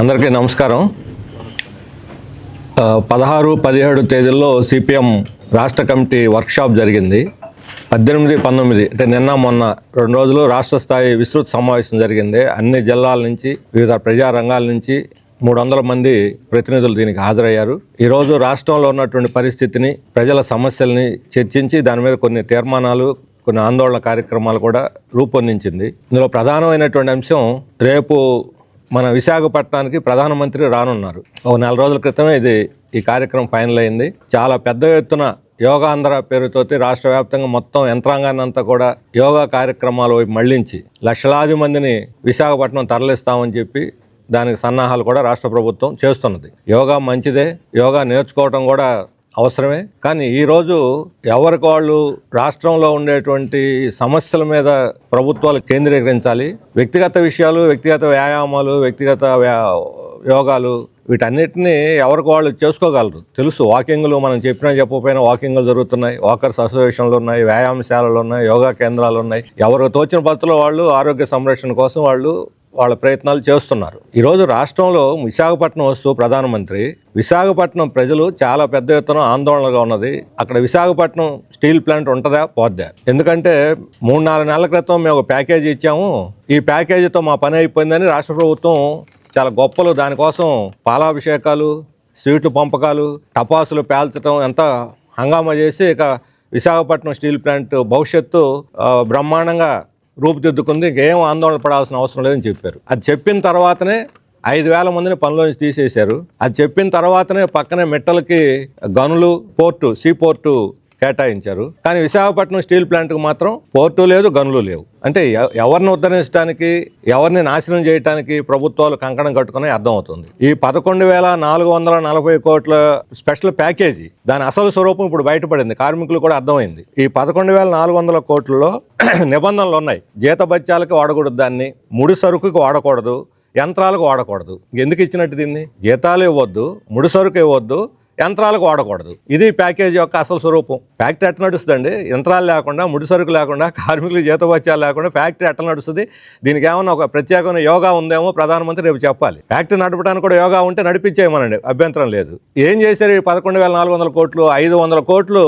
అందరికీ నమస్కారం. పదహారు పదిహేడు తేదీల్లో సిపిఎం రాష్ట్ర కమిటీ వర్క్షాప్ జరిగింది. పద్దెనిమిది పంతొమ్మిది అంటే నిన్న మొన్న రెండు రోజులు రాష్ట్ర స్థాయి విస్తృత సమావేశం జరిగింది. అన్ని జిల్లాల నుంచి వివిధ ప్రజా రంగాల నుంచి మూడు వందల మంది ప్రతినిధులు దీనికి హాజరయ్యారు. ఈరోజు రాష్ట్రంలో ఉన్నటువంటి పరిస్థితిని ప్రజల సమస్యల్ని చర్చించి దాని మీద కొన్ని తీర్మానాలు కొన్ని ఆందోళన కార్యక్రమాలు కూడా రూపొందించింది. ఇందులో ప్రధానమైనటువంటి అంశం రేపు మన విశాఖపట్నానికి ప్రధానమంత్రి రానున్నారు. ఒక నెల రోజుల క్రితమే ఇది ఈ కార్యక్రమం ఫైనల్ అయింది. చాలా పెద్ద ఎత్తున యోగాంధ్ర పేరుతో రాష్ట్ర వ్యాప్తంగా మొత్తం యంత్రాంగాన్ని అంతా కూడా యోగా కార్యక్రమాలు వైపు మళ్ళించి లక్షలాది మందిని విశాఖపట్నం తరలిస్తామని చెప్పి దానికి సన్నాహాలు కూడా రాష్ట్ర ప్రభుత్వం చేస్తున్నది. యోగా మంచిదే. యోగా నేర్చుకోవటం కూడా అవసరమే. కానీ ఈరోజు ఎవరికి వాళ్ళు రాష్ట్రంలో ఉండేటువంటి సమస్యల మీద ప్రభుత్వాలు కేంద్రీకరించాలి. వ్యక్తిగత విషయాలు వ్యక్తిగత వ్యాయామాలు వ్యక్తిగత యోగాలు వీటన్నిటిని ఎవరికి వాళ్ళు చేసుకోగలరు. తెలుసు వాకింగ్లు మనం చెప్పినా చెప్పకపోయినా వాకింగ్లు జరుగుతున్నాయి. వాకర్స్ అసోసియేషన్లు ఉన్నాయి వ్యాయామశాలలు ఉన్నాయి యోగా కేంద్రాలు ఉన్నాయి. ఎవరు తోచిన పద్ధతిలో వాళ్ళు ఆరోగ్య సంరక్షణ కోసం వాళ్ళు వాళ్ళ ప్రయత్నాలు చేస్తున్నారు. ఈరోజు రాష్ట్రంలో విశాఖపట్నం వస్తూ ప్రధానమంత్రి విశాఖపట్నం ప్రజలు చాలా పెద్ద ఎత్తున ఆందోళనగా ఉన్నది. అక్కడ విశాఖపట్నం స్టీల్ ప్లాంట్ ఉంటుందా? పోద్దా? ఎందుకంటే మూడు నాలుగు నెలల క్రితం మేము ఒక ప్యాకేజీ ఇచ్చాము. ఈ ప్యాకేజీతో మా పని అయిపోయిందని రాష్ట్ర ప్రభుత్వం చాలా గొప్పలు. దానికోసం పాలాభిషేకాలు స్వీట్లు పంపకాలు టపాసులు పేల్చడం ఎంత హంగామా చేసి ఇక విశాఖపట్నం స్టీల్ ప్లాంట్ భవిష్యత్తు బ్రహ్మాండంగా రూపుదిద్దుకుంది. ఇంకేం ఆందోళన పడాల్సిన అవసరం లేదని చెప్పారు. అది చెప్పిన తర్వాతనే ఐదు వేల మందిని పనిలోంచి తీసేశారు. అది చెప్పిన తర్వాతనే పక్కనే మెట్టలకి గనులు పోర్టు సీ పోర్టు కేటాయించారు. కానీ విశాఖపట్నం స్టీల్ ప్లాంట్కి మాత్రం పోర్టు లేదు గనులు లేవు. అంటే ఎ- ఎవరిని ఉద్ధరించడానికి ఎవరిని నాశనం చేయడానికి ప్రభుత్వాలు కంకణం కట్టుకుని అర్థమవుతుంది ఈ పదకొండు వేల నాలుగు వందల నలభై కోట్ల స్పెషల్ ప్యాకేజీ దాని అసలు స్వరూపం ఇప్పుడు బయటపడింది. కార్మికులు కూడా అర్థమైంది. ఈ పదకొండు వేల నాలుగు వందల కోట్లలో నిబంధనలు ఉన్నాయి. జీతభత్యాలకి వాడకూడదు దాన్ని ముడి సరుకుకి వాడకూడదు యంత్రాలకు వాడకూడదు. ఎందుకు ఇచ్చినట్టు దీన్ని? జీతాలు ఇవ్వద్దు ముడి సరుకు ఇవ్వద్దు యంత్రాలకు వాడకూడదు. ఇది ప్యాకేజ్ యొక్క అసలు స్వరూపం. ఫ్యాక్టరీ ఎట్ట నడుస్తుందండి? యంత్రాలు లేకుండా ముడి సరుకు లేకుండా కార్మికులు జీతభత్యాలు లేకుండా ఫ్యాక్టరీ ఎట్ట నడుస్తుంది? దీనికి ఏమన్నా ఒక ప్రత్యేకమైన యోగా ఉందేమో ప్రధానమంత్రి రేపు చెప్పాలి. ఫ్యాక్టరీ నడపడానికి కూడా యోగా ఉంటే నడిపించేయమనండి. అభ్యంతరం లేదు. ఏం చేశారు ఈ పదకొండు వేల నాలుగు వందల కోట్లు ఐదు వందల కోట్లు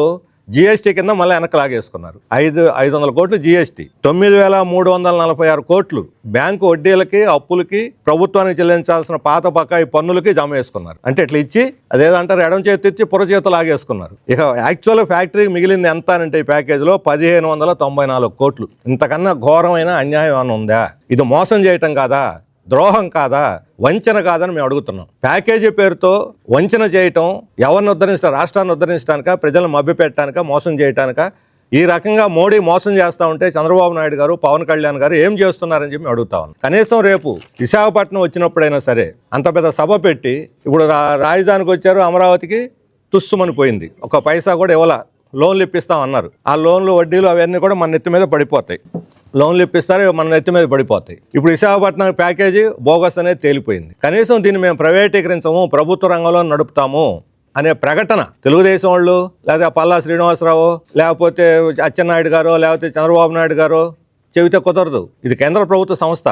జిఎస్టీ కింద మళ్ళీ వెనక్కి లాగేసుకున్నారు. ఐదు ఐదు వందల కోట్లు జిఎస్టీ తొమ్మిది వేల మూడు వందల నలభై ఆరు కోట్లు బ్యాంకు వడ్డీలకి అప్పులకి ప్రభుత్వానికి చెల్లించాల్సిన పాత పక్కాయి పన్నులకి జమ వేసుకున్నారు అంటే ఇట్లా ఇచ్చి అదేదంటారు ఎడం చేతి ఇచ్చి పుర చేతి లాగేసుకున్నారు. ఇక యాక్చువల్ ఫ్యాక్టరీకి మిగిలింది ఎంత అంటే ఈ ప్యాకేజీలో పదిహేను వందల తొంభై నాలుగు కోట్లు. ఇంతకన్నా ఘోరమైన అన్యాయం అని ఉందా? ఇది మోసం చేయటం కాదా? ద్రోహం కాదా? వంచన కాదని మేము అడుగుతున్నాం. ప్యాకేజీ పేరుతో వంచన చేయటం ఎవరిని ఉద్ధరించడం రాష్ట్రాన్ని ఉద్ధరించడానిక ప్రజలను మభ్యపెట్టడానిక మోసం చేయటానిక? ఈ రకంగా మోడీ మోసం చేస్తా ఉంటే చంద్రబాబు నాయుడు గారు పవన్ కళ్యాణ్ గారు ఏం చేస్తున్నారని చెప్పి అడుగుతా ఉన్నాం. కనీసం రేపు విశాఖపట్నం వచ్చినప్పుడైనా సరే అంత పెద్ద సభ పెట్టి ఇప్పుడు రా- రాజధానికి వచ్చారు అమరావతికి తుస్సుమని పోయింది. ఒక పైసా కూడా ఇవ్వాల. లోన్లు ఇప్పిస్తాం అన్నారు. ఆ లోన్లు వడ్డీలు అవన్నీ కూడా మన నెత్తి మీద పడిపోతాయి. లోన్లు ఇప్పిస్తారు మన నెత్తి మీద పడిపోతాయి. ఇప్పుడు విశాఖపట్నం ప్యాకేజీ బోగస్ అనేది తేలిపోయింది. కనీసం దీన్ని మేము ప్రైవేటీకరించము ప్రభుత్వ రంగంలో నడుపుతాము అనే ప్రకటన తెలుగుదేశం వాళ్ళు లేదా పల్లా శ్రీనివాసరావు లేకపోతే అచ్చెన్నాయుడు గారు లేకపోతే చంద్రబాబు నాయుడు గారు చెబితే కుదరదు. ఇది కేంద్ర ప్రభుత్వ సంస్థ.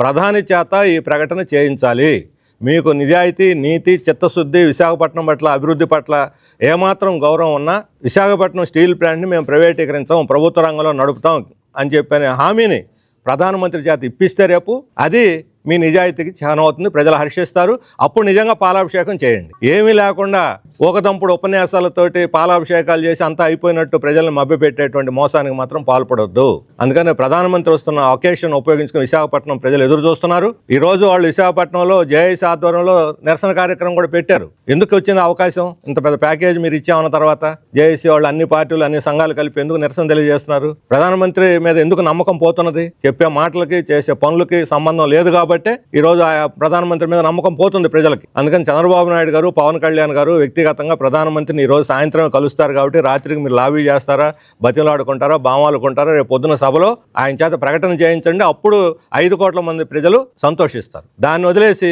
ప్రధాని చేత ఈ ప్రకటన చేయించాలి. మీకు నిజాయితీ నీతి చిత్తశుద్ధి విశాఖపట్నం పట్ల అభివృద్ధి పట్ల ఏమాత్రం గౌరవం ఉన్నా విశాఖపట్నం స్టీల్ ప్లాంట్ని మేము ప్రైవేటీకరించాం ప్రభుత్వ రంగంలో నడుపుతాం. అని చెప్పిన. హామీని ప్రధానమంత్రి చేత ఇప్పిస్తే రేపు అది మీ నిజాయితీకి చాలా అవుతుంది ప్రజలు హర్షిస్తారు. అప్పుడు నిజంగా పాలాభిషేకం చేయండి. ఏమీ లేకుండా ఊకదంపుడు ఉపన్యాసాలతోటి పాలాభిషేకాలు చేసి అంతా అయిపోయినట్టు ప్రజలను మభ్యపెట్టేటువంటి మోసానికి మాత్రం పాల్పడొద్దు. అందుకనే ప్రధానమంత్రి వస్తున్న ఒకేషన్ ఉపయోగించుకుని విశాఖపట్నం ప్రజలు ఎదురు చూస్తున్నారు. ఈ రోజు వాళ్ళు విశాఖపట్నంలో జేఐసీ ఆధ్వర్యంలో నిరసన కార్యక్రమం కూడా పెట్టారు. ఎందుకు వచ్చింది అవకాశం? ఇంత పెద్ద ప్యాకేజ్ మీరు ఇచ్చామన్న తర్వాత జేఐసీ వాళ్ళు అన్ని పార్టీలు అన్ని సంఘాలు కలిపి ఎందుకు నిరసన తెలియజేస్తున్నారు? ప్రధానమంత్రి మీద ఎందుకు నమ్మకం పోతున్నది? చెప్పే మాటలకి చేసే పనులకి సంబంధం లేదు కాబట్టి ఈ రోజు ఆ ప్రధానమంత్రి మీద నమ్మకం పోతుంది ప్రజలకి. అందుకని చంద్రబాబు నాయుడు గారు పవన్ కళ్యాణ్ గారు వ్యక్తి వ్యక్తిగతంగా ప్రధానమంత్రిని ఈరోజు రోజు సాయంత్రం కలుస్తారు కాబట్టి రాత్రికి మీరు లాబీ చేస్తారా బతిలాడుకుంటారా బామాలుకుంటారా రేపు పొద్దున సభలో ఆయన చేత ప్రకటన చేయించండి. అప్పుడు ఐదు కోట్ల మంది ప్రజలు సంతోషిస్తారు. దాన్ని వదిలేసి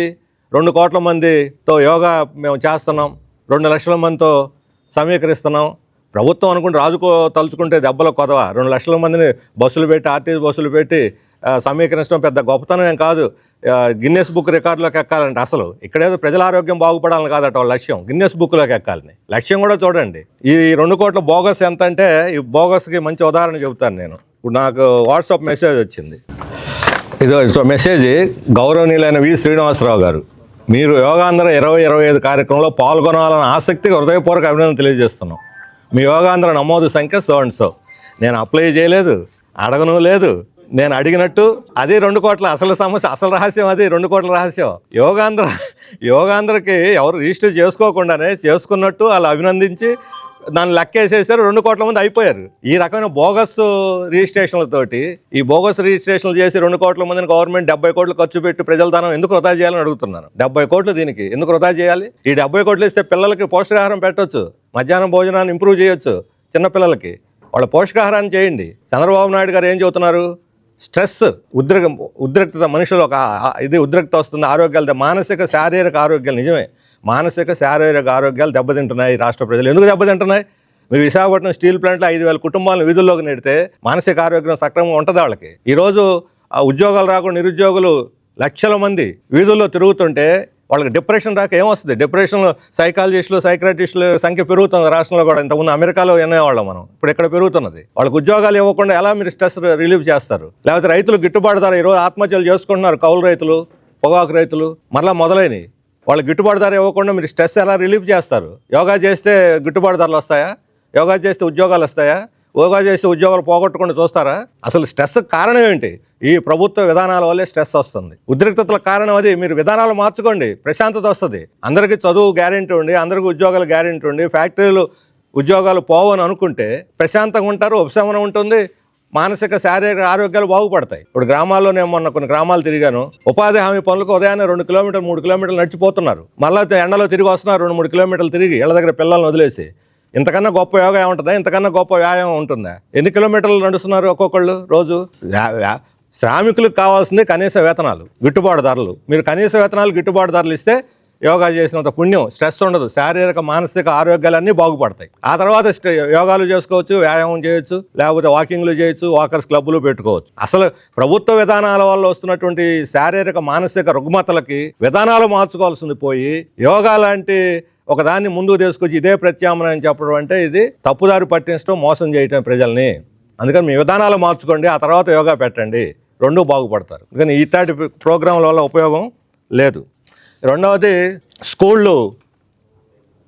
రెండు కోట్ల మందితో యోగా మేము చేస్తున్నాం రెండు లక్షల మందితో సమీకరిస్తున్నాం. ప్రభుత్వం అనుకుంటే రాజుకో తలుచుకుంటే దెబ్బల కొదవ. రెండు లక్షల మందిని బస్సులు పెట్టి ఆర్టీసీ బస్సులు పెట్టి సమీకరించడం పెద్ద గొప్పతనం ఏం కాదు. గిన్నెస్ బుక్ రికార్డులోకి ఎక్కాలంటే అసలు ఇక్కడేదో ప్రజల ఆరోగ్యం బాగుపడాలని కాదట వాళ్ళ లక్ష్యం. గిన్నెస్ బుక్లోకి ఎక్కాలని. లక్ష్యం కూడా చూడండి. ఈ రెండు కోట్ల బోగస్ ఎంత అంటే ఈ బోగస్కి మంచి ఉదాహరణ చెబుతాను నేను. ఇప్పుడు నాకు వాట్సాప్ మెసేజ్ వచ్చింది. ఇదో ఇదో మెసేజ్ గౌరవనీయులైన వి. శ్రీనివాసరావు గారు. మీరు యోగాంధ్ర ఇరవై ఇరవై ఐదు కార్యక్రమంలో పాల్గొనాలని ఆసక్తిగా హృదయపూర్వక అభినందన తెలియజేస్తున్నాం. మీ యోగాంధ్ర నమోదు సంఖ్య సో అండ్ సో నేను అప్లై చేయలేదు అడగను లేదు. నేను అడిగినట్టు అదే రెండు కోట్ల అసలు సమస్య అసలు రహస్యం అది రెండు కోట్ల రహస్యం. యోగాంధ్ర యోగాంధ్రకి ఎవరు రిజిస్టర్ చేసుకోకుండానే చేసుకున్నట్టు వాళ్ళు అభినందించి దాన్ని లెక్కేసేసారు రెండు కోట్ల మంది అయిపోయారు. ఈ రకమైన బోగస్ రిజిస్ట్రేషన్లతోటి ఈ బోగస్ రిజిస్ట్రేషన్లు చేసి రెండు కోట్ల మందిని గవర్నమెంట్ డెబ్బై కోట్లు ఖర్చు పెట్టి ప్రజల ధనం ఎందుకు వృధా చేయాలని అడుగుతున్నాను. డెబ్బై కోట్లు దీనికి ఎందుకు వృధా చేయాలి? ఈ డెబ్బై కోట్లు ఇస్తే పిల్లలకి పోషకాహారం పెట్టొచ్చు మధ్యాహ్నం భోజనాన్ని ఇంప్రూవ్ చేయొచ్చు చిన్నపిల్లలకి వాళ్ళ పోషకాహారాన్ని చేయండి. చంద్రబాబు నాయుడు గారు ఏం చెబుతున్నారు? స్ట్రెస్ ఉద్రగం ఉద్రిక్తత మనుషులు ఒక ఇది ఉద్రిక్త వస్తుంది ఆరోగ్యాలు మానసిక శారీరక ఆరోగ్యాలు నిజమే. మానసిక శారీరక ఆరోగ్యాలు దెబ్బతింటున్నాయి రాష్ట్ర ప్రజలు. ఎందుకు దెబ్బతింటున్నాయి? మీరు విశాఖపట్నం స్టీల్ ప్లాంట్లో ఐదు వేల కుటుంబాలను వీధుల్లోకి నెడితే మానసిక ఆరోగ్యం సక్రమంగా ఉంటుంది వాళ్ళకి. ఈరోజు ఆ ఉద్యోగాలు రాకుండా నిరుద్యోగులు లక్షల మంది వీధుల్లో తిరుగుతుంటే వాళ్ళకి డిప్రెషన్ రాక ఏమొస్తుంది? డిప్రెషన్లు సైకాలజిస్టులు సైక్రటిస్టులు సంఖ్య పెరుగుతుంది రాష్ట్రంలో కూడా. ఇంతకుముందు అమెరికాలో వినేవాళ్ళం మనం. ఇప్పుడు ఇక్కడ పెరుగుతున్నది. వాళ్ళకి ఉద్యోగాలు ఇవ్వకుండా ఎలా మీరు స్ట్రెస్ రిలీవ్ చేస్తారు? లేకపోతే రైతులు గిట్టుబాటు ధర ఈరోజు ఆత్మహత్యలు చేసుకుంటున్నారు కౌలు రైతులు పొగాకు రైతులు మరలా మొదలైనవి. వాళ్ళు గిట్టుబాటు ధర ఇవ్వకుండా మీరు స్ట్రెస్ ఎలా రిలీఫ్ చేస్తారు? యోగా చేస్తే గిట్టుబాటు ధరలు వస్తాయా? యోగా చేస్తే ఉద్యోగాలు వస్తాయా? యోగా చేస్తే ఉద్యోగాలు పోగొట్టకుండా చూస్తారా? అసలు స్ట్రెస్ కారణం ఏంటి? ఈ ప్రభుత్వ విధానాల వల్లే స్ట్రెస్ వస్తుంది. ఉద్రిక్తతల కారణం అది. మీరు విధానాలు మార్చుకోండి. ప్రశాంతత వస్తుంది. అందరికీ చదువు గ్యారెంటీ ఉండి అందరికీ ఉద్యోగాలు గ్యారెంటీ ఉండి ఫ్యాక్టరీలు ఉద్యోగాలు పోవని అనుకుంటే ప్రశాంతంగా ఉంటారు ఉపశమనం ఉంటుంది. మానసిక శారీరక ఆరోగ్యాలు బాగుపడతాయి. ఇప్పుడు గ్రామాల్లో నేను మొన్న కొన్ని గ్రామాలు తిరిగాను. ఉపాధి హామీ పనులకు ఉదయాన్నే రెండు కిలోమీటర్లు మూడు కిలోమీటర్లు నడిచిపోతున్నారు. మళ్ళీ ఎండలో తిరిగి వస్తున్నారు రెండు మూడు కిలోమీటర్లు తిరిగి ఇళ్ళ దగ్గర పిల్లల్ని వదిలేసి. ఇంతకన్నా గొప్ప యోగా ఏముంటుందా? ఇంతకన్నా గొప్ప వ్యాయామం ఉంటుందా? ఎన్ని కిలోమీటర్లు నడుస్తున్నారు ఒక్కొక్కళ్ళు రోజు? శ్రామికులకు కావాల్సింది కనీస వేతనాలు గిట్టుబాటు ధరలు. మీరు కనీస వేతనాలు గిట్టుబాటు ధరలు ఇస్తే యోగా చేసినంత పుణ్యం స్ట్రెస్ ఉండదు. శారీరక మానసిక ఆరోగ్యాలన్నీ బాగుపడతాయి. ఆ తర్వాత యోగాలు చేసుకోవచ్చు వ్యాయామం చేయొచ్చు లేకపోతే వాకింగ్లు చేయొచ్చు వాకర్స్ క్లబ్లు పెట్టుకోవచ్చు. అసలు ప్రభుత్వ విధానాల వల్ల వస్తున్నటువంటి శారీరక మానసిక రుగ్మతలకి విధానాలు మార్చుకోవాల్సింది పోయి యోగా లాంటి ఒకదాన్ని ముందుకు తీసుకొచ్చి ఇదే ప్రత్యామ్నాయం చెప్పడం అంటే ఇది తప్పుదారి పట్టించడం మోసం చేయటం ప్రజల్ని. అందుకని మీ విధానాలు మార్చుకోండి ఆ తర్వాత యోగా పెట్టండి. రెండూ బాగుపడతారు. కానీ ఇట్లాంటి ప్రోగ్రాంల వల్ల ఉపయోగం లేదు. రెండవది స్కూళ్ళు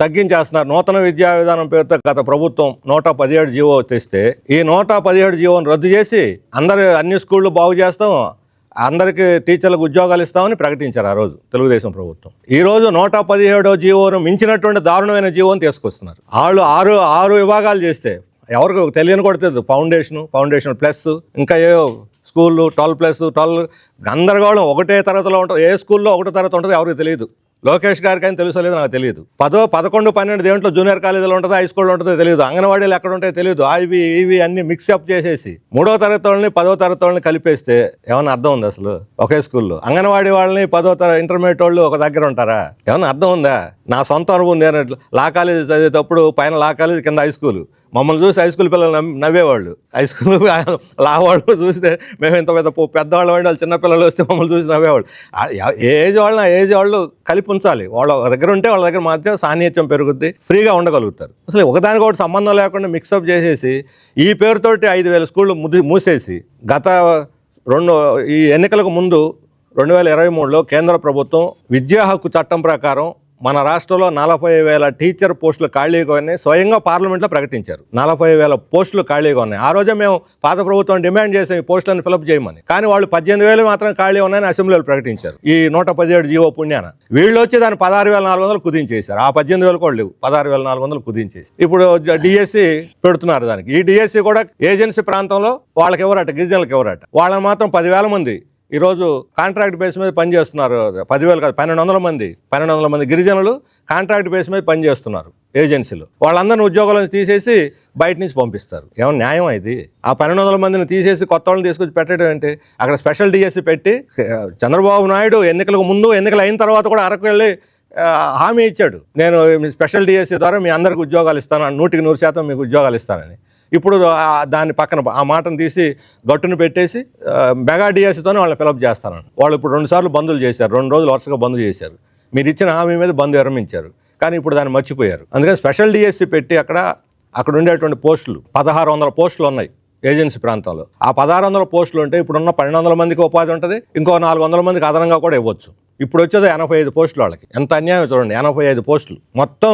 తగ్గించేస్తున్నారు. నూతన విద్యా విధానం పేరుతో గత ప్రభుత్వం నూట పదిహేడు జీవో తెస్తే ఈ నూట పదిహేడు జీవోను రద్దు చేసి అందరు అన్ని స్కూళ్ళు బాగు చేస్తాం అందరికీ టీచర్లకు ఉద్యోగాలు ఇస్తామని ప్రకటించారు ఆ రోజు తెలుగుదేశం ప్రభుత్వం. ఈ రోజు నూట పదిహేడో జీవోను మించినటువంటి దారుణమైన జీవోని తీసుకొస్తున్నారు. వాళ్ళు ఆరు ఆరు విభాగాలు చేస్తే ఎవరికి తెలియని కూడా తెలియదు. ఫౌండేషన్ ఫౌండేషన్ ప్లస్ ఇంకా ఏ స్కూళ్ళు ట్వెల్వ్ ప్లస్ ట్వెల్వ్ గందరగోళం ఒకటే తరగతిలో ఉంటుంది. ఏ స్కూల్లో ఒకటో తరగతి ఉంటుంది ఎవరికి తెలియదు. లోకేష్ గారికి అని తెలుసో లేదో నాకు తెలియదు. పదో పదకొండు పన్నెండు దేంట్లో జూనియర్ కాలేజీలో ఉంటుందో హై స్కూల్లో ఉంటుందో తెలియదు. అంగన్వాడీలు ఎక్కడ ఉంటాయో తెలియదు. ఇవి ఇవి అన్ని మిక్సప్ చేసేసి మూడో తరగతి వాళ్ళని పదో తరగతి వాళ్ళని కలిపేస్తే ఏమైనా అర్థం ఉంది అసలు? ఒకే స్కూల్లో. అంగన్వాడీ వాళ్ళని పదో తర ఇంటర్మీడియట్ వాళ్ళు ఒక దగ్గర ఉంటారా? ఏమైనా అర్థం ఉందా? నా సొంత అనుభవం నేను లా కాలేజీ చదివేటప్పుడు పైన లా కాలేజీ కింద హై స్కూల్. మమ్మల్ని చూసి హై స్కూల్ పిల్లలు నవ్వి- నవ్వేవాళ్ళు. హై స్కూల్ లా వాళ్ళు చూస్తే మేము ఇంత పెద్ద పెద్దవాళ్ళు వాడి వాళ్ళు చిన్నపిల్లలు వస్తే మమ్మల్ని చూసి నవ్వేవాళ్ళు. ఏ- ఏజ్ వాళ్ళని ఆ ఏజ్ వాళ్ళు కలిపి ఉంచాలి. వాళ్ళ దగ్గర ఉంటే వాళ్ళ దగ్గర మధ్య సాన్నిహిత్యం పెరుగుద్ది ఫ్రీగా ఉండగలుగుతారు. అసలు ఒకదానికి ఒకటి సంబంధం లేకుండా మిక్సప్ చేసేసి ఈ పేరుతోటి ఐదు వేల స్కూళ్ళు ముది మూసేసి గత రెండు ఈ ఎన్నికలకు ముందు రెండు వేల ఇరవై మూడులో కేంద్ర ప్రభుత్వం విద్యా హక్కు చట్టం ప్రకారం మన రాష్ట్రంలో నలభై వేల టీచర్ పోస్టులు ఖాళీగా ఉన్నాయి. స్వయంగా పార్లమెంట్లో ప్రకటించారు. నలభై వేల పోస్టులు ఖాళీగా ఉన్నాయి. ఆ రోజే మేము పాత ప్రభుత్వం డిమాండ్ చేసాం ఈ పోస్టులను ఫిలప్ చేయమని. కానీ వాళ్ళు పద్దెనిమిది వేలు మాత్రం ఖాళీ ఉన్నాయని అసెంబ్లీలో ప్రకటించారు. ఈ నూట పదిహేడు జీవో పుణ్యాన. వీళ్ళు వచ్చి దాన్ని పదహారు వేల నాలుగు వందలు కుదించేశారు. ఆ పద్దెనిమిది వేలు కూడా లేవు. పదహారు వేల నాలుగు వందలు కుదించేసి ఇప్పుడు డిఎస్సి పెడుతున్నారు దానికి. ఈ డిఎస్సి కూడా ఏజెన్సీ ప్రాంతంలో వాళ్ళకి ఎవరట గిరిజనులకు ఎవరట వాళ్ళని మాత్రం పదివేల మంది ఈరోజు కాంట్రాక్ట్ బేస్ మీద పనిచేస్తున్నారు. పదివేలు కాదు పన్నెండు వందల మంది. పన్నెండు వందల మంది గిరిజనులు కాంట్రాక్ట్ బేస్ మీద పనిచేస్తున్నారు ఏజెన్సీలు. వాళ్ళందరిని ఉద్యోగాలను తీసేసి బయట నుంచి పంపిస్తారు. ఏమన్నా న్యాయం ఇది? ఆ పన్నెండు వందల మందిని తీసేసి కొత్త వాళ్ళని తీసుకొచ్చి పెట్టడం ఏంటి? అక్కడ స్పెషల్ డిఎస్సి పెట్టి చంద్రబాబు నాయుడు ఎన్నికలకు ముందు ఎన్నికలు అయిన తర్వాత కూడా అరకు వెళ్ళి హామీ ఇచ్చాడు. నేను మీ స్పెషల్ డిఎస్సి ద్వారా మీ అందరికి ఉద్యోగాలు ఇస్తాను నూటికి నూరు శాతం మీకు ఉద్యోగాలు ఇస్తానని. ఇప్పుడు దాన్ని పక్కన ఆ మాటను తీసి గట్టును పెట్టేసి మెగా డిఎస్సితోనే వాళ్ళని ఫిలప్ చేస్తాను. వాళ్ళు ఇప్పుడు రెండు సార్లు బంధులు చేశారు. రెండు రోజులు వరుసగా బంద్ చేశారు. మీరు ఇచ్చిన హామీ మీద బంద్ విరమించారు. కానీ ఇప్పుడు దాన్ని మర్చిపోయారు. అందుకని స్పెషల్ డిఎస్సి పెట్టి అక్కడ అక్కడ ఉండేటువంటి పోస్టులు పదహారు వందల పోస్టులు ఉన్నాయి ఏజెన్సీ ప్రాంతంలో. ఆ పదహారు వందల పోస్టులు ఉంటే ఇప్పుడున్న పన్నెండు వందల మందికి ఉపాధి ఉంటుంది. ఇంకో నాలుగు వందల మందికి అదనంగా కూడా ఇవ్వచ్చు. ఇప్పుడు వచ్చేది ఎనభై ఐదు పోస్టులు వాళ్ళకి. ఎంత అన్యాయం చూడండి. ఎనభై ఐదు పోస్టులు. మొత్తం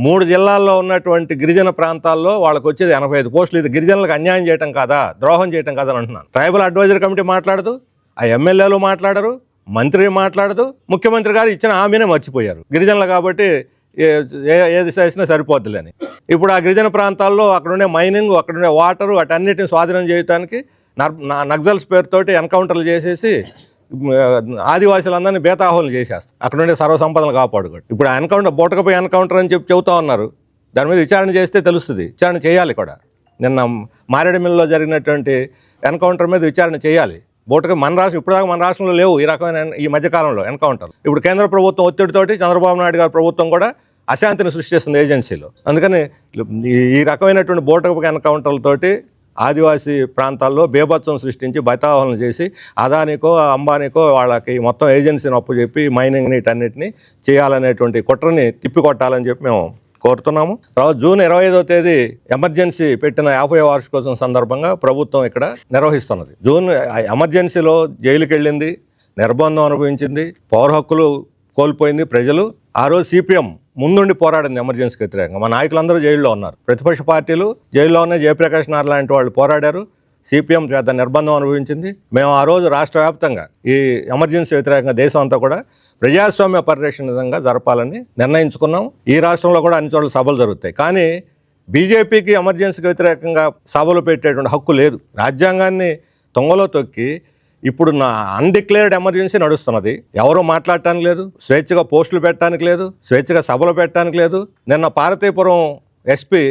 మూడు జిల్లాల్లో ఉన్నటువంటి గిరిజన ప్రాంతాల్లో వాళ్ళకి వచ్చేది ఎనభై ఐదు పోస్టులు. ఇది గిరిజనులకు అన్యాయం చేయటం కాదా? ద్రోహం చేయటం కాదని అని అంటున్నాను. ట్రైబల్ అడ్వైజరీ కమిటీ మాట్లాడదు ఆ ఎమ్మెల్యేలు మాట్లాడరు మంత్రి మాట్లాడదు ముఖ్యమంత్రి గారు ఇచ్చిన హామీనే మర్చిపోయారు. గిరిజనులు కాబట్టి ఏ- ఏ- ఏది చేసినా సరిపోద్దులేని. ఇప్పుడు ఆ గిరిజన ప్రాంతాల్లో అక్కడుండే మైనింగ్ అక్కడుండే వాటరు వాటన్నిటిని స్వాధీనం చేయడానికి నర్- నక్సల్స్ పేరుతోటి ఎన్కౌంటర్లు చేసేసి ఆదివాసులందరినీ బేతాహోలు చేసేస్తారు అక్కడ ఉండే సర్వసంపదలు కాపాడుకోండి. ఇప్పుడు ఎన్కౌంటర్ బోటకపోయి ఎన్కౌంటర్ అని చెప్పి చెబుతా ఉన్నారు. దాని మీద విచారణ చేస్తే తెలుస్తుంది. విచారణ చేయాలి కూడా. నిన్న మారేడుమిల్లిలో జరిగినటువంటి ఎన్కౌంటర్ మీద విచారణ చేయాలి. బోటక మన రాష్ట్రం ఇప్పటిదాకా మన రాష్ట్రంలో లేవు ఈ రకమైన ఈ మధ్యకాలంలో ఎన్కౌంటర్ ఇప్పుడు కేంద్ర ప్రభుత్వం ఒత్తిడితోటి చంద్రబాబు నాయుడు గారి ప్రభుత్వం కూడా అశాంతిని సృష్టిస్తుంది ఏజెన్సీలో. అందుకని ఈ- ఈ రకమైనటువంటి బోటకపు ఎన్కౌంటర్లతోటి ఆదివాసీ ప్రాంతాల్లో బేభత్సం సృష్టించి బైతావహనం చేసి అదానికో అంబానికో వాళ్ళకి మొత్తం ఏజెన్సీని అప్పు చెప్పి మైనింగ్ వీటన్నిటిని చేయాలనేటువంటి కుట్రని తిప్పికొట్టాలని చెప్పి మేము కోరుతున్నాము. తర్వాత జూన్ ఇరవై ఐదో తేదీ ఎమర్జెన్సీ పెట్టిన యాభై వార్షికోత్సవం సందర్భంగా ప్రభుత్వం ఇక్కడ నిర్వహిస్తున్నది. జూన్ ఎమర్జెన్సీలో జైలుకి వెళ్ళింది నిర్బంధం అనుభవించింది పౌర హక్కులు కోల్పోయింది ప్రజలు. ఆ రోజు సిపిఎం ముందుండి పోరాడింది ఎమర్జెన్సీకి వ్యతిరేకంగా. మా నాయకులందరూ జైల్లో ఉన్నారు. ప్రతిపక్ష పార్టీలు జైల్లోనే జయప్రకాష్ నారాయణ లాంటి వాళ్ళు పోరాడారు. సిపిఎం పెద్ద నిర్బంధం అనుభవించింది. మేము ఆ రోజు రాష్ట్ర వ్యాప్తంగా ఈ ఎమర్జెన్సీ వ్యతిరేకంగా దేశం అంతా కూడా ప్రజాస్వామ్య పరిరక్షణ విధంగా జరపాలని నిర్ణయించుకున్నాం. ఈ రాష్ట్రంలో కూడా అన్ని చోట్ల సభలు జరుగుతాయి. కానీ బీజేపీకి ఎమర్జెన్సీకి వ్యతిరేకంగా సభలు పెట్టేటువంటి హక్కు లేదు. రాజ్యాంగాన్ని తొంగలో తొక్కి ఇప్పుడు నా అన్డిక్లేర్డ్ ఎమర్జెన్సీ నడుస్తున్నది. ఎవరూ మాట్లాడటానికి లేదు స్వేచ్ఛగా పోస్టులు పెట్టడానికి లేదు స్వేచ్ఛగా సభలు పెట్టడానికి లేదు. నిన్న పార్వతీపురం ఎస్పీ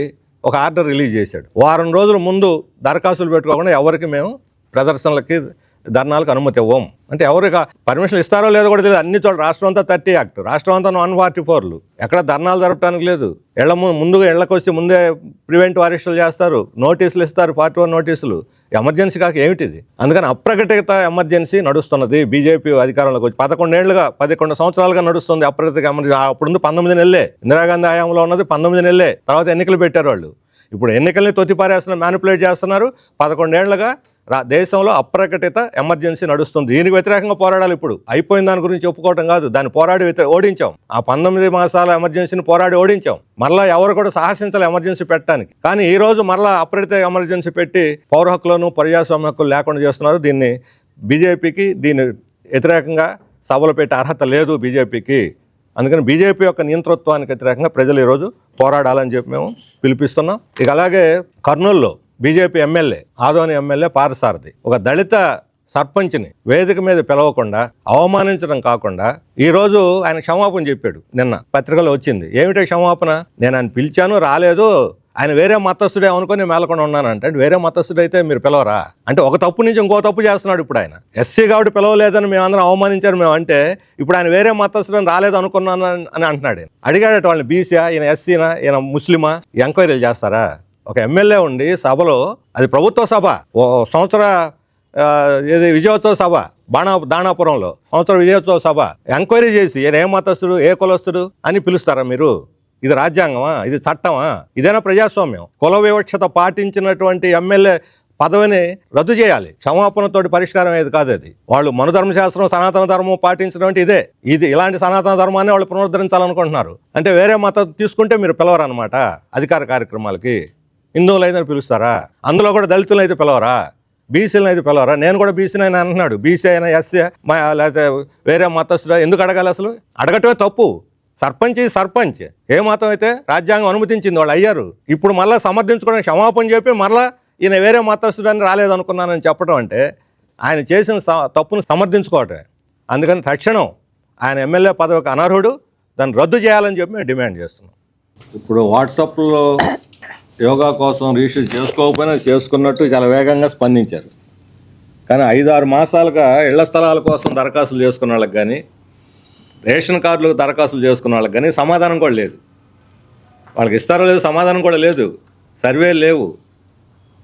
ఒక ఆర్డర్ రిలీజ్ చేశాడు. వారం రోజుల ముందు దరఖాస్తులు పెట్టుకోకుండా ఎవరికి మేము ప్రదర్శనలకి ధర్నాలకు అనుమతి ఇవ్వం. అంటే ఎవరికి పర్మిషన్ ఇస్తారో లేదో కూడా తెలియదు. అన్ని చోట్ల రాష్ట్రం అంతా థర్టీ యాక్ట్ రాష్ట్రం అంతా వన్ ఫార్టీ ఫోర్లు. ఎక్కడ ధర్నాలు జరపడానికి లేదు. ఇళ్ళ ముందుగా ఇళ్ళకు వచ్చి ముందే ప్రివెంట్ అరెస్టులు చేస్తారు నోటీసులు ఇస్తారు ఫార్టీ వన్ నోటీసులు. ఎమర్జెన్సీ కాక ఏమిటిది? అందుకని అప్రకటిత ఎమర్జెన్సీ నడుస్తున్నది. బీజేపీ అధికారంలోకి వచ్చి పదకొండేళ్ళుగా పదకొండు సంవత్సరాలుగా నడుస్తుంది అప్రకటిత ఎమర్జెన్సీ. అప్పుడు పంతొమ్మిది నెలలే. ఇందిరాగాంధీ హయాంలో ఉన్నది పంతొమ్మిది నెలలే. తర్వాత ఎన్నికలు పెట్టారు వాళ్ళు. ఇప్పుడు ఎన్నికల్ని తొత్తిపారేస్తున్నారు మ్యానిపులేట్ చేస్తున్నారు. పదకొండేళ్ళుగా దేశంలో అప్రకటిత ఎమర్జెన్సీ నడుస్తుంది. దీనికి వ్యతిరేకంగా పోరాడాలి ఇప్పుడు. అయిపోయిన దాని గురించి ఒప్పుకోవటం కాదు. దాన్ని పోరాడి ఓడించాం. ఆ పంతొమ్మిది మాసాల ఎమర్జెన్సీని పోరాడి ఓడించాం. మరలా ఎవరు కూడా సాహసించాలి ఎమర్జెన్సీ పెట్టడానికి. కానీ ఈ రోజు మరలా అప్రకటిత ఎమర్జెన్సీ పెట్టి పౌర హక్కులను ప్రజాస్వామ్య హక్కులు లేకుండా చేస్తున్నారు. దీన్ని బీజేపీకి దీన్ని వ్యతిరేకంగా సభలు పెట్టే అర్హత లేదు బీజేపీకి. అందుకని బీజేపీ యొక్క నియంతృత్వానికి వ్యతిరేకంగా ప్రజలు ఈరోజు పోరాడాలని చెప్పి మేము పిలిపిస్తున్నాం. ఇక అలాగే కర్నూలులో BJP MLA Adoni MLA Parasarathi. ఒక దళిత సర్పంచ్ని వేదిక మీద పిలవకుండా అవమానించడం కాకుండా ఈరోజు ఆయన క్షమాపణ చెప్పాడు నిన్న. పత్రికలో వచ్చింది. ఏమిటో క్షమాపణ? నేను ఆయన పిలిచాను రాలేదు. ఆయన వేరే మతస్థుడే అనుకుని మేలకుండా ఉన్నానంటే అంటే వేరే మతస్థుడు అయితే మీరు పిలవరా? అంటే ఒక తప్పు నుంచి ఇంకో తప్పు చేస్తున్నాడు ఇప్పుడు ఆయన. ఎస్సీ కాబట్టి పిలవలేదని మేమందరం అవమానించారు మేము అంటే ఇప్పుడు ఆయన వేరే మతస్థుడని రాలేదు అనుకున్నాను అని అంటున్నాడు అడిగాడట వాళ్ళని బీసీయా? ఈయన ఎస్సీనా? ఈయన ముస్లిమా? ఎంక్వైరీలు చేస్తారా? ఒక ఎమ్మెల్యే ఉండి సభలో అది ప్రభుత్వ సభ ఓ సంవత్సర ఇది విజయోత్సవ సభ బాణా దానాపురంలో సంవత్సర విజయోత్సవ సభ ఎంక్వైరీ చేసి ఏ మతస్థుడు ఏ కులస్తుడు అని పిలుస్తారా మీరు? ఇది రాజ్యాంగమా? ఇది చట్టమా? ఇదేనా ప్రజాస్వామ్యం? కుల వివక్షత పాటించినటువంటి ఎమ్మెల్యే పదవిని రద్దు చేయాలి. క్షమాపణతోటి పరిష్కారం ఏది కాదు అది. వాళ్ళు మనుధర్మశాస్త్రం సనాతన ధర్మం పాటించడం ఇదే. ఇది ఇలాంటి సనాతన ధర్మాన్ని వాళ్ళు పునరుద్ధరించాలనుకుంటున్నారు. అంటే వేరే మతం తీసుకుంటే మీరు పిలవరనమాట అధికార కార్యక్రమాలకి. హిందువులు అయితే పిలుస్తారా? అందులో కూడా దళితులు అయితే పిలవరా? బీసీలను అయితే పిలవరా? నేను కూడా బీసీని అని అంటున్నాడు బీసీ అయినా ఎస్సీ మా లేకపోతే వేరే మతస్థుడు ఎందుకు అడగాలి అసలు? అడగటమే తప్పు. సర్పంచ్ సర్పంచ్. ఏ మతం అయితే రాజ్యాంగం అనుమతించింది వాళ్ళు అయ్యారు. ఇప్పుడు మళ్ళీ సమర్థించుకోవడానికి క్షమాపణ చెప్పి మళ్ళీ ఈయన వేరే మతస్థుడని రాలేదనుకున్నానని చెప్పడం అంటే ఆయన చేసిన స- తప్పును సమర్థించుకోవటమే. అందుకని తక్షణం ఆయన ఎమ్మెల్యే పదవికి అనర్హుడు. దాన్ని రద్దు చేయాలని చెప్పి మేము డిమాండ్ చేస్తున్నాం. ఇప్పుడు వాట్సాప్లో యోగా కోసం రిజిస్టర్ చేసుకోకపోయినా చేసుకున్నట్టు చాలా వేగంగా స్పందించారు. కానీ ఐదు ఆరు మాసాలుగా ఇళ్ళ స్థలాల కోసం దరఖాస్తులు చేసుకున్న వాళ్ళకి కానీ రేషన్ కార్డులకు దరఖాస్తులు చేసుకున్న వాళ్ళకి కానీ సమాధానం కూడా లేదు. వాళ్ళకి ఇస్తారో లేదు సమాధానం కూడా లేదు. సర్వేలు లేవు.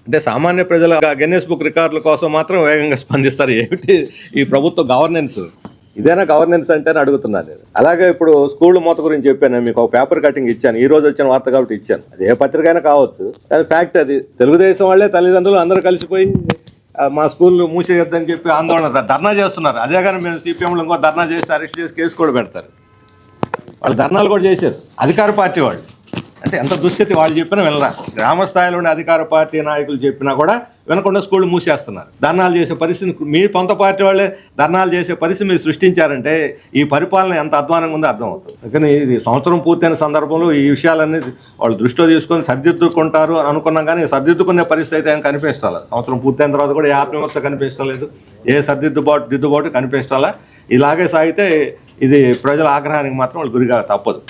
అంటే సామాన్య ప్రజల గెన్నెస్ బుక్ రికార్డుల కోసం మాత్రం వేగంగా స్పందిస్తారు. ఏమిటి ఈ ప్రభుత్వ గవర్నెన్స్? ఇదేనా గవర్నెన్స్ అంటే అని అడుగుతున్నాను నేను. అలాగే ఇప్పుడు స్కూల్ మూత గురించి చెప్పాను మీకు ఒక పేపర్ కటింగ్ ఇచ్చాను ఈ రోజు వచ్చిన వార్త కాబట్టి ఇచ్చాను. అది ఏ పత్రిక అయినా కావచ్చు కానీ ఫ్యాక్ట్ అది. తెలుగుదేశం వాళ్ళే తల్లిదండ్రులు అందరూ కలిసిపోయి మా స్కూల్ మూసేయొద్దని చెప్పి ఆందోళన ధర్నా చేస్తున్నారు. అదే కానీ మేము సిపిఎంలో ఇంకో ధర్నా చేసి అరెస్ట్ చేసి కేసు కూడా పెడతారు. వాళ్ళు ధర్నాలు కూడా చేశారు. అధికార పార్టీ వాళ్ళు. అంటే ఎంత దుస్థితి వాళ్ళు చెప్పినా వినరా. గ్రామ స్థాయిలో ఉండే అధికార పార్టీ నాయకులు చెప్పినా కూడా వినకుండా స్కూళ్ళు మూసేస్తున్నారు. ధర్నాలు చేసే పరిస్థితి మీ పొంత పార్టీ వాళ్ళే ధర్నాలు చేసే పరిస్థితి మీరు సృష్టించారంటే ఈ పరిపాలన ఎంత అధ్వానంగా ఉందో అర్థమవుతుంది కానీ ఇది సంవత్సరం పూర్తయిన సందర్భంలో ఈ విషయాలన్నీ వాళ్ళు దృష్టిలో తీసుకొని సర్దిద్దుకుంటారు అని అనుకున్నాం కానీ సర్దిద్దుకునే పరిస్థితి అయితే ఏం కనిపించాలి సంవత్సరం పూర్తయిన తర్వాత కూడా ఏ ఆత్మవిమర్శ కనిపించలేదు ఏ సర్దిద్దుబాటు దిద్దుబాటు కనిపించాలా ఇలాగే సాగితే ఇది ప్రజల ఆగ్రహానికి మాత్రం వాళ్ళు గురిగా తప్పదు.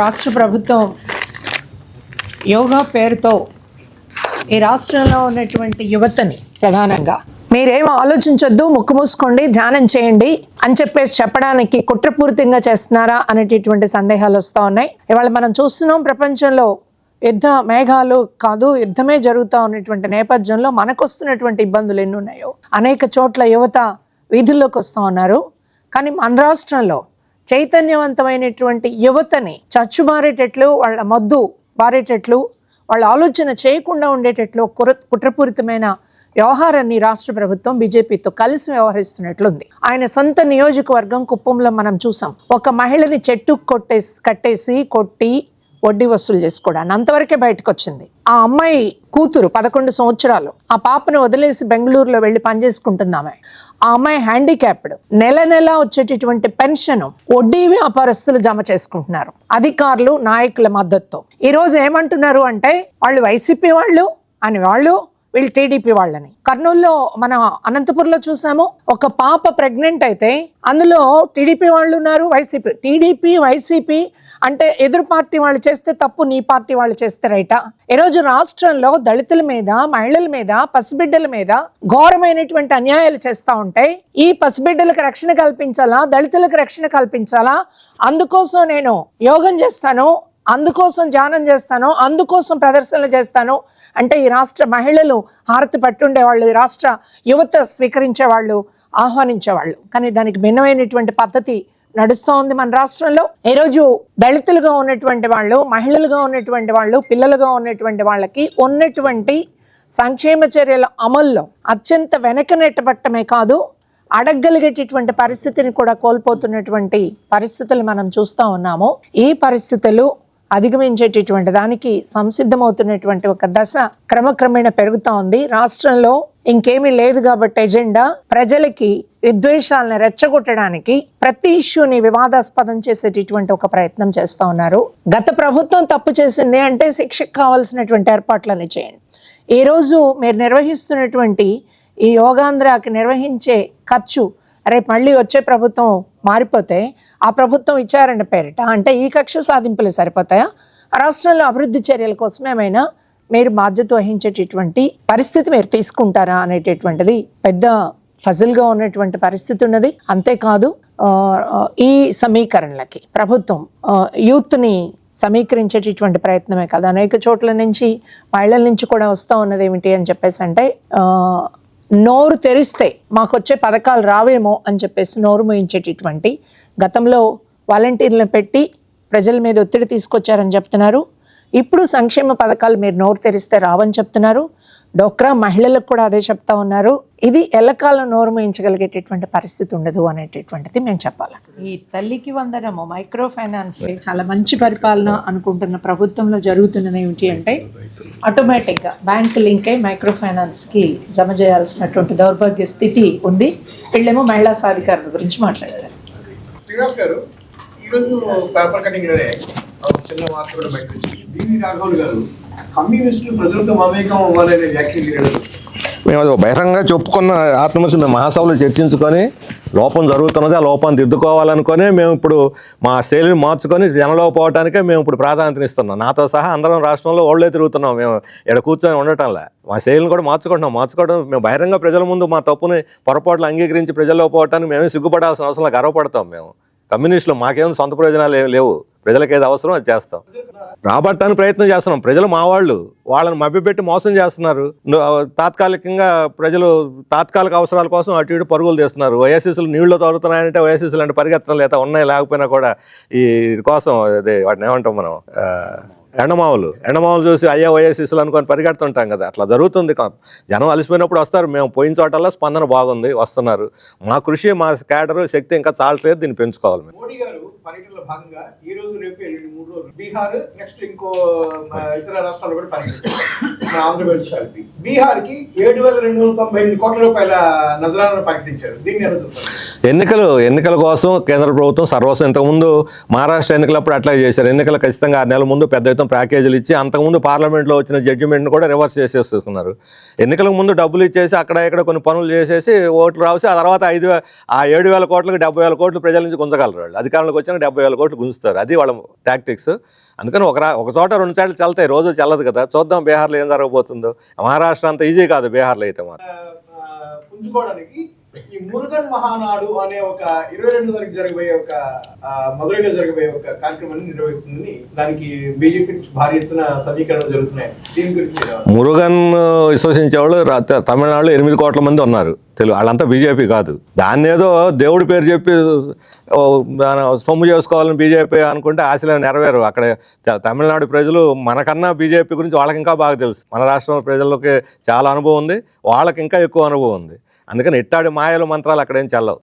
రాష్ట్ర ప్రభుత్వం యోగా పేరుతో ఈ రాష్ట్రంలో ఉన్నటువంటి యువతని ప్రధానంగా మీరేం ఆలోచించొద్దు ముక్కు మూసుకోండి ధ్యానం చేయండి అని చెప్పేసి చెప్పడానికి కుట్రపూరితంగా చేస్తున్నారా అనేటటువంటి సందేహాలు వస్తూ ఉన్నాయి. ఇవాళ మనం చూస్తున్నాం ప్రపంచంలో యుద్ధ మేఘాలు కాదు యుద్ధమే జరుగుతూ ఉన్నటువంటి నేపథ్యంలో మనకు వస్తున్నటువంటి ఇబ్బందులు ఎన్ని ఉన్నాయో. అనేక చోట్ల యువత వీధుల్లోకి వస్తూ ఉన్నారు. కానీ మన రాష్ట్రంలో చైతన్యవంతమైనటువంటి యువతని చచ్చుమారేటట్లు వాళ్ళ మద్దు బారేటట్లు వాళ్ళ ఆలోచన చేయకుండా ఉండేటట్లు కుర కుట్రపూరితమైన వ్యవహారాన్ని రాష్ట్ర ప్రభుత్వం బీజేపీతో కలిసి వ్యవహరిస్తున్నట్లుంది. ఆయన సొంత నియోజకవర్గం కుప్పంలో మనం చూసాం. ఒక మహిళని చెట్టు కొట్టేసి కట్టేసి కొట్టి వడ్డీ వసూలు చేసుకోవడానికి అంతవరకే బయటకు వచ్చింది ఆ అమ్మాయి కూతురు పదకొండు సంవత్సరాలు. ఆ పాపను వదిలేసి బెంగళూరులో వెళ్ళి పనిచేసుకుంటుంది ఆమె ఆ అమ్మాయి హ్యాండిక్యాప్డ్. నెల నెల వచ్చేటటువంటి పెన్షన్ వడ్డీ వ్యాపారస్తులు జమ చేసుకుంటున్నారు. అధికారులు నాయకుల మద్దతుతో. ఈరోజు ఏమంటున్నారు అంటే వాళ్ళు వైసీపీ వాళ్ళు అని వాళ్ళు వీళ్ళు టీడీపీ వాళ్ళని. కర్నూలులో మన అనంతపురంలో చూసాము ఒక పాప ప్రెగ్నెంట్ అయితే అందులో టీడీపీ వాళ్ళు ఉన్నారు వైసీపీ టీడీపీ వైసీపీ అంటే ఎదురు పార్టీ వాళ్ళు చేస్తే తప్పు నీ పార్టీ వాళ్ళు చేస్తే రైటా. ఈరోజు రాష్ట్రంలో దళితుల మీద మహిళల మీద పసిబిడ్డల మీద ఘోరమైనటువంటి అన్యాయాలు చేస్తూ ఉంటాయి. ఈ పసిబిడ్డలకు రక్షణ కల్పించాలా దళితులకు రక్షణ కల్పించాలా? అందుకోసం నేను యోగం చేస్తాను అందుకోసం ధ్యానం చేస్తాను అందుకోసం ప్రదర్శనలు చేస్తాను. అంటే ఈ రాష్ట్ర మహిళలు హారతి పట్టుండే వాళ్ళు ఈ రాష్ట్ర యువత స్వీకరించే వాళ్ళు ఆహ్వానించేవాళ్ళు. కానీ దానికి భిన్నమైనటువంటి పద్ధతి నడుస్తూ ఉంది మన రాష్ట్రంలో. ఈరోజు దళితులుగా ఉన్నటువంటి వాళ్ళు మహిళలుగా ఉన్నటువంటి వాళ్ళు పిల్లలుగా ఉన్నటువంటి వాళ్ళకి ఉన్నటువంటి సంక్షేమ చర్యల అమల్లో అత్యంత వెనక నెట్టబట్టమే కాదు అడగగలిగేటటువంటి పరిస్థితిని కూడా కోల్పోతున్నటువంటి పరిస్థితులు మనం చూస్తూ ఉన్నాము. ఈ పరిస్థితులు అధిగమించేటటువంటి దానికి సంసిద్ధమవుతున్నటువంటి ఒక దశ క్రమక్రమేణా పెరుగుతూ ఉంది. రాష్ట్రంలో ఇంకేమీ లేదు కాబట్టి ఎజెండా ప్రజలకి విద్వేషాలను రెచ్చగొట్టడానికి ప్రతి ఇష్యూని వివాదాస్పదం చేసేటటువంటి ఒక ప్రయత్నం చేస్తూ ఉన్నారు. గత ప్రభుత్వం తప్పు చేసింది అంటే శిక్షకు కావాల్సినటువంటి ఏర్పాట్లని చేయండి. ఈ రోజు మీరు నిర్వహిస్తున్నటువంటి ఈ యోగాంధ్రాకి నిర్వహించే ఖర్చు రేపు మళ్ళీ వచ్చే ప్రభుత్వం మారిపోతే ఆ ప్రభుత్వం ఇచ్చారన్న పేరిట అంటే ఈ కక్ష సాధింపులు సరిపోతాయా? రాష్ట్రంలో అభివృద్ధి చర్యల కోసం ఏమైనా మీరు బాధ్యత వహించేటటువంటి పరిస్థితి మీరు తీసుకుంటారా అనేటటువంటిది పెద్ద ఫజిల్గా ఉన్నటువంటి పరిస్థితి ఉన్నది. అంతేకాదు ఈ సమీకరణలకి ప్రభుత్వం యూత్ని సమీకరించేటటువంటి ప్రయత్నమే కదా. అనేక చోట్ల నుంచి మహిళల నుంచి కూడా వస్తూ ఉన్నది ఏమిటి అని చెప్పేసి అంటే నోరు తెరిస్తే మాకు వచ్చే పథకాలు రావేమో అని చెప్పేసి నోరు మోయించేటటువంటి గతంలో వాలంటీర్లను పెట్టి ప్రజల మీద ఒత్తిడి తీసుకొచ్చారని చెప్తున్నారు. ఇప్పుడు సంక్షేమ పథకాలు మీరు నోరు తెరిస్తే రావని చెప్తున్నారు. డోక్రా మహిళలకు కూడా అదే చెప్తా ఉన్నారు. ఇది ఎల్లకాలం నోరు మూయించగలిగేటటువంటి పరిస్థితి ఉండదు అనేటటువంటిది మేము చెప్పాలి. ఈ తల్లికి వందనము మైక్రో ఫైనాన్స్ చాలా మంచి పరిపాలన అనుకుంటున్న ప్రభుత్వంలో జరుగుతున్నది ఏమిటి అంటే ఆటోమేటిక్గా బ్యాంక్ లింక్ అయి మైక్రో ఫైనాన్స్కి జమ చేయాల్సినటువంటి దౌర్భాగ్య స్థితి ఉంది. వీళ్ళేమో మహిళా సాధికారత గురించి మాట్లాడతారు శ్రీనివాస్ గారు ఈరోజు పేపర్ చిన్న వార్త కూడా బయట వచ్చింది. రాఘవులు గారు కమ్యూనిస్టులు ప్రజలతో మమేకం అవ్వాలనే వ్యాఖ్యలు చేయడం మేము అది బహిరంగ చెప్పుకున్న ఆత్మహత్య మేము మహాసభలో చర్చించుకొని లోపం జరుగుతున్నది ఆ లోపాన్ని దిద్దుకోవాలనుకొని మేము ఇప్పుడు మా శైలిని మార్చుకొని జనంలో పోవడానికే మేము ఇప్పుడు ప్రాధాన్యత ఇస్తున్నాం. నాతో సహా అందరం రాష్ట్రంలో ఓళ్ళే తిరుగుతున్నాం. మేము ఇక్కడ కూర్చొని ఉండటంలా. మా శైలిని కూడా మార్చుకుంటున్నాం. మార్చుకోవడం మేము బహిరంగ ప్రజల ముందు మా తప్పుని పొరపాట్లు అంగీకరించి ప్రజల్లో పోవటానికి మేమే సిగ్గుపడాల్సిన అవసరం గర్వపడతాం మేము. కమ్యూనిస్టులు మాకేం సొంత ప్రయోజనాలు లేవు. ప్రజలకు ఏది అవసరం అది చేస్తాం. రాబట్టడానికి ప్రయత్నం చేస్తున్నాం. ప్రజలు మా వాళ్ళు వాళ్ళని మభ్యపెట్టి మోసం చేస్తున్నారు. తాత్కాలికంగా ప్రజలు తాత్కాలిక అవసరాల కోసం అటు ఇటు పరుగులు తీస్తున్నారు. వైఎస్ఎస్లు నీళ్ళు తోడుతున్నాయంటే వైఎస్ఎస్లు అంటే పరిగెత్తడం లేదా. ఉన్నాయి లేకపోయినా కూడా ఈ కోసం అదే వాటిని ఏమంటాం మనం? ఎండమావులు. ఎండమావులు చూసి అయ్యా వైఎస్ఎస్లు అనుకొని పరిగెడుతుంటాం కదా. అట్లా జరుగుతుంది జనం అలసిపోయినప్పుడు వస్తారు. మేము పోయిన చోటల్లో స్పందన బాగుంది వస్తున్నారు. మా కృషి మా క్యాడరు శక్తి ఇంకా చాలట్లేదు. దీన్ని పెంచుకోవాలి మేము. పర్యటనలో భాగంగా ఈ రోజు రేపు ఎల్లుండి మూడు రోజులు బీహార్ నెక్స్ట్ ఇంకో ఇతర రాష్ట్రాలు కూడా పర్యటించారు మన ఆంధ్రప్రదేశ్ కలిపి బీహార్కి ఏడు వేల రెండు వందల తొంభై ఎనిమిది కోట్ల రూపాయల నజరాలను ప్రకటించారు. దీన్ని ఎలా ఎన్నికలు ఎన్నికల కోసం కేంద్ర ప్రభుత్వం సర్వస్వం ఇంతకుముందు మహారాష్ట్ర ఎన్నికలప్పుడు అట్లా చేశారు. ఎన్నికలు ఖచ్చితంగా ఆరు నెలల ముందు పెద్ద ఎత్తున ప్యాకేజీలు ఇచ్చి అంతకుముందు పార్లమెంట్లో వచ్చిన జడ్జిమెంట్ను కూడా రివర్స్ చేసేస్తున్నారు ఎన్నికలకు ముందు డబ్బులు ఇచ్చేసి అక్కడ ఇక్కడ కొన్ని పనులు చేసేసి ఓట్లు రాసి ఆ తర్వాత ఐదు ఆ ఏడు వేల కోట్లకు డెబ్బై వేల కోట్లు ప్రజల నుంచి గుంజగలరు వాళ్ళు. అధికారంలోకి వచ్చిన డెబ్బై వేల కోట్లు గుంజుతారు. అది వాళ్ళ టాక్టిక్స్ అందుకని ఒక ఒక చోట రెండు చోట్ల చల్తాయి రోజు చల్లదు కదా. చూద్దాం బీహార్లో ఏం జరగబోతుందో. మహారాష్ట్ర అంత ఈజీ కాదు బీహార్లో అయితే మాత్రం. ఈ మురుగన్ మహానాడు అనే ఒక ఇరవై రెండు తారీఖు జరగబోయే ఒక మధురైలో మదురైలో జరగబోయే ఒక కార్యక్రమాన్ని నిర్వహిస్తుందని దానికి బీజేపీ నుంచి భారీ ఎత్తున సమీకరణలు జరుగుతున్నాయి. దీని గురించి మురుగన్ విశ్వసించే వాళ్ళు తమిళనాడులో ఎనిమిది కోట్ల మంది ఉన్నారు. తెలుగు వాళ్ళంతా బీజేపీ కాదు. దాన్ని ఏదో దేవుడి పేరు చెప్పి సొమ్ము చేసుకోవాలని బీజేపీ అనుకుంటే ఆశలు నెరవేరు అక్కడ తమిళనాడు ప్రజలు మనకన్నా బీజేపీ గురించి వాళ్ళకి ఇంకా బాగా తెలుసు. మన రాష్ట్రం ప్రజలకి చాలా అనుభవం ఉంది. వాళ్ళకి ఇంకా ఎక్కువ అనుభవం ఉంది. అందుకని ఇట్టాడి మాయలు మంత్రాలు అక్కడేం చల్లవు.